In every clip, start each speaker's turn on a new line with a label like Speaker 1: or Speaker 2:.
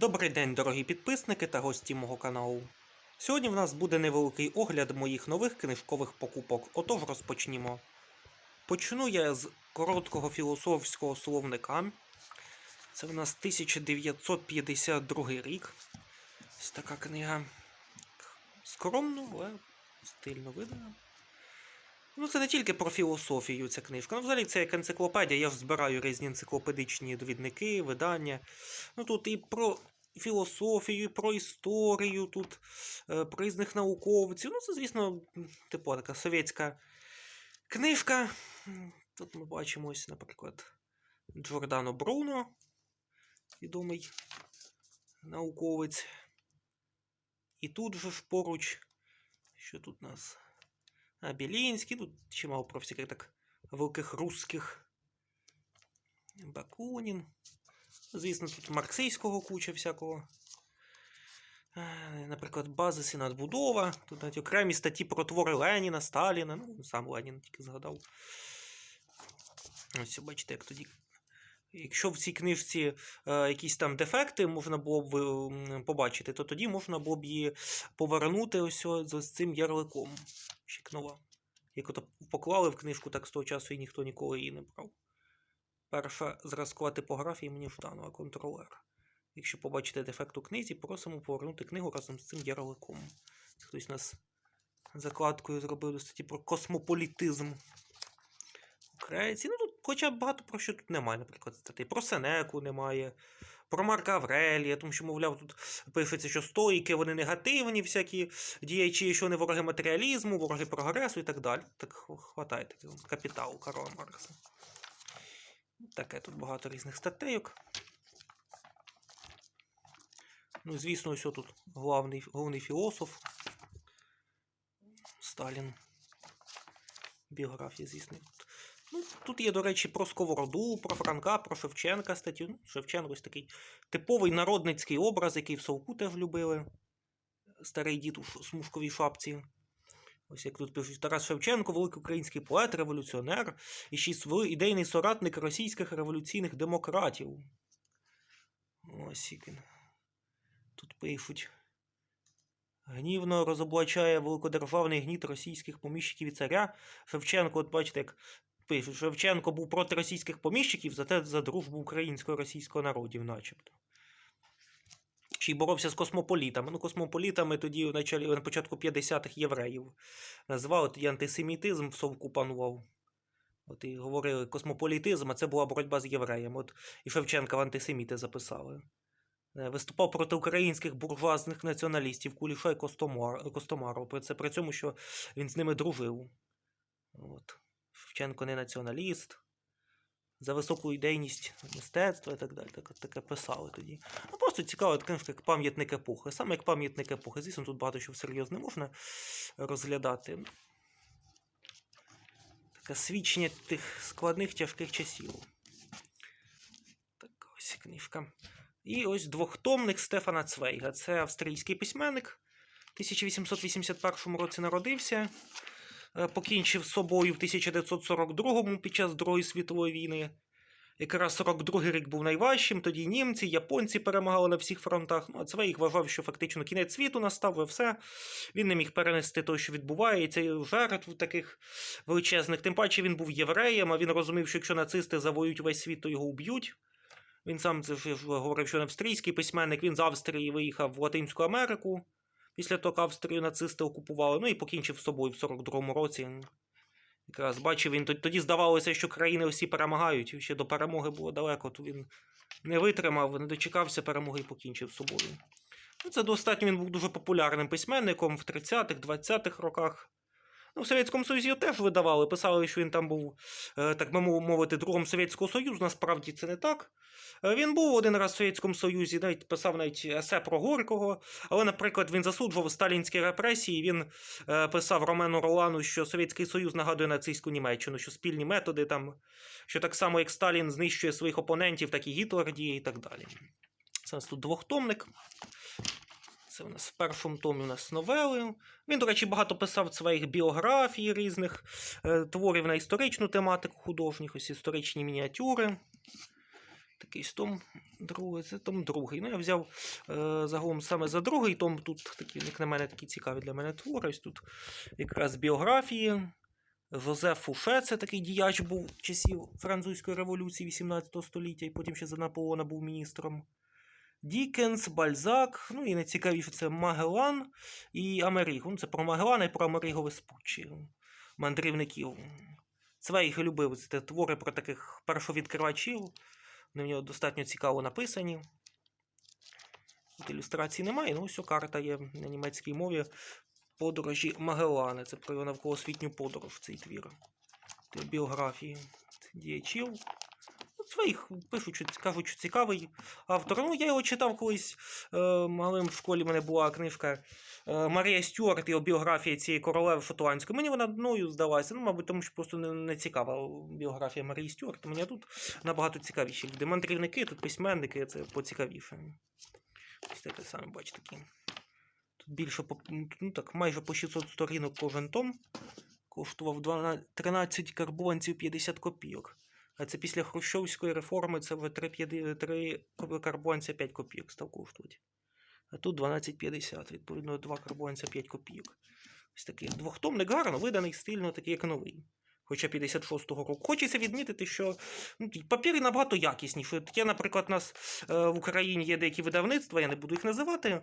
Speaker 1: Добрий день, дорогі підписники та гості мого каналу. Сьогодні в нас буде невеликий огляд моїх нових книжкових покупок. Отож розпочнімо. Почну я з короткого філософського словника. Це в нас 1952 рік. Ось така книга. Скромно, але стильно видана. Ну, це не тільки про філософію ця книжка. Ну, взагалі, це як енциклопедія. Я ж збираю різні енциклопедичні довідники, видання. Ну тут і про філософію, і про історію, тут е, про різних науковців. Ну, це, звісно, типу така совєтська книжка. Тут ми бачимо ось, наприклад, Джордано Бруно, відомий науковець. І тут же ж поруч, що тут у нас? А, Білінський, тут чимало про всяких так великих русських. Бакунін. Звісно, тут марксистського куча всякого. Наприклад, базис і надбудова. Тут навіть окремі статті про твори Леніна, Сталіна. Ну, сам Ленін тільки згадав. Ось бачите, як тоді. Якщо в цій книжці е, якісь там дефекти можна було б побачити, то тоді можна було б її повернути ось з цим ярликом. Ще як. Ото поклали в книжку, так з того часу і ніхто ніколи її не брав. Перша зразкова типографія імені Жданова, контролер. Якщо побачите дефект у книзі, просимо повернути книгу разом з цим ярликом. Хтось нас закладкою зробив до статті про космополітизм. Українці. Ну тут хоча багато про що тут немає, наприклад, статей. Про Сенеку немає, про Марка Аврелія, тому що, мовляв, тут пишеться, що стоїки, вони негативні, всякі діячі, що вони вороги матеріалізму, вороги прогресу і так далі. Так хватає такого капіталу Карла Маркса. Таке тут багато різних статейок. Ну, звісно, ось тут головний, головний філософ Сталін. Біографія, звісно. Тут є, до речі, про Сковороду, про Франка, про Шевченка статтю. Ну, Шевченко ось такий типовий народницький образ, який в Совку теж любили. Старий дід у смужковій шапці. Ось як тут пишуть Тарас Шевченко, великий український поет, революціонер і свій ідейний соратник російських революційних демократів. Ось як він. Тут пишуть. Гнівно розоблачає великодержавний гніт російських поміщиків і царя. Шевченко, от бачите, як пишуть, Шевченко був проти російських поміщиків, зате за дружбу українського російського народів, начебто. Ще й боровся з космополітами. Ну, космополітами тоді на початку 50-х євреїв називали, тоді антисемітизм в совку панував. От і говорили космополітизм, а це була боротьба з євреями. От і Шевченка в антисеміти записали. Е, Виступав проти українських буржуазних націоналістів Куліша і Костомар, Костомарова. При, це, при цьому, що він з ними дружив. От. Шевченко не націоналіст. За високу ідейність мистецтва і так далі. Так, таке писали тоді. Ну просто цікаво, книжка як пам'ятник епохи. Саме як пам'ятник епохи. Звісно, тут багато що серйозне можна розглядати. Таке свідчення тих складних тяжких часів. Так, ось книжка. І ось двохтомник Стефана Цвейга. Це австрійський письменник. В 1881 році народився. Е, Покінчив з собою в 1942-му під час Другої світової війни. Якраз 42-й рік був найважчим, тоді німці, японці перемагали на всіх фронтах. Ну, а Цвейг вважав, що фактично кінець світу настав, і все. Він не міг перенести те, що відбувається, і жертв таких величезних. Тим паче він був євреєм, а він розумів, що якщо нацисти завоюють весь світ, то його уб'ють. Він сам це ж говорив, що він австрійський письменник, він з Австрії виїхав в Латинську Америку після того, як Австрію нацисти окупували, ну і покінчив з собою в 42-му році. Якраз бачив, він тоді здавалося, що країни всі перемагають. Ще до перемоги було далеко, то він не витримав, не дочекався перемоги і покінчив з собою. Ну, це достатньо він був дуже популярним письменником в 30-х, 20-х роках. Ну, в Совєтському Союзі його теж видавали, писали, що він там був, е, так би мов- мовити, другом Совєтського Союзу. Насправді це не так. Е, Він був один раз в Совєтському Союзі, навіть писав навіть есе про Горького, але, наприклад, він засуджував сталінські репресії. Він е, писав Ромену Ролану, що Совєтський Союз нагадує нацистську Німеччину, що спільні методи там, що так само, як Сталін знищує своїх опонентів, так і Гітлер діє і так далі. Це у нас тут двохтомник. Це у нас в першому томі у нас новели. Він, до речі, багато писав своїх біографій різних е, творів на історичну тематику художніх, ось історичні мініатюри. Такий том другий, це том другий. Ну, я взяв е, загалом саме за другий том. Тут такі, як на мене, такі цікаві для мене твори. Ось тут якраз біографії. Жозеф Фуше, це такий діяч був часів французької революції 18 століття, і потім ще за Наполеона був міністром. Дікенс, Бальзак, ну і найцікавіше це Магелан і Америго. Ну, це про Магелана і про Америго Веспуччі, мандрівників. Цвейг любив це твори про таких першовідкривачів. Вони в нього достатньо цікаво написані. Тут ілюстрацій немає, ну ось карта є на німецькій мові. Подорожі Магеллана. Це про його навколосвітню подорож цей твір. Це біографії діячів. Ну, своїх пишуть, кажуть, цікавий автор. Ну, я його читав колись е, малим в школі. в мене була книжка е, Марія Стюарт, його біографія цієї королеви шотландської. Мені вона одною здалася. Ну, мабуть, тому що просто не, не цікава біографія Марії Стюарт. Мені тут набагато цікавіші люди. Мандрівники, тут письменники, це поцікавіше. Ось таке саме, бачите, такі. Тут більше ну, так, майже по 600 сторінок кожен том. Коштував 12, 13 карбованців 50 копійок. Це після Хрущовської реформи це вже 3, 3 карбованця 5 копійок став коштувати. А тут 12,50, відповідно, 2 карбованця 5 копійок. Ось такий двохтомник гарно виданий, стильно, такий як новий. Хоча 56-го року. Хочеться відмітити, що ну, папіри набагато якісніші. От Є, наприклад, у нас е, в Україні є деякі видавництва, я не буду їх називати. Е,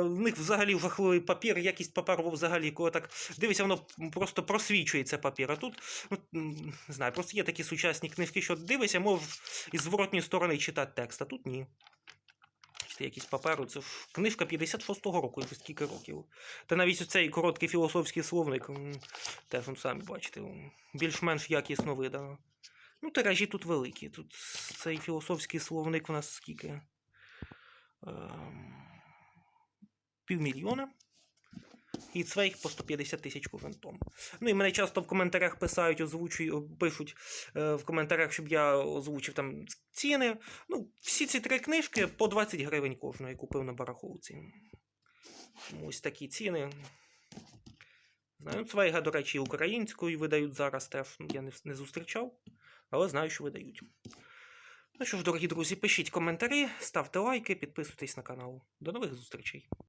Speaker 1: в них взагалі жахливий папір, якість паперу взагалі, коли так дивишся, воно просто просвічується папір. А тут, ну, не знаю, просто є такі сучасні книжки, що дивишся, можеш із зворотньої сторони читати текст, а тут ні. Бачите, якісь паперу, це книжка 56-го року, вже скільки років. Та навіть цей короткий філософський словник, теж ну, самі бачите, більш-менш якісно видано. Ну, тиражі тут великі. Тут цей філософський словник у нас скільки? Ем, Півмільйона. І цвейх по 150 тисяч кожен том. Ну і мене часто в коментарях писають, озвучують, пишуть е, в коментарях, щоб я озвучив там ціни. Ну, всі ці три книжки по 20 гривень кожної купив на барахолці. Ось такі ціни. Знаю, Цвейга, до речі, українською видають зараз теж. Ну, Я не, не зустрічав, але знаю, що видають. Ну що ж, дорогі друзі, пишіть коментарі, ставте лайки, підписуйтесь на канал. До нових зустрічей!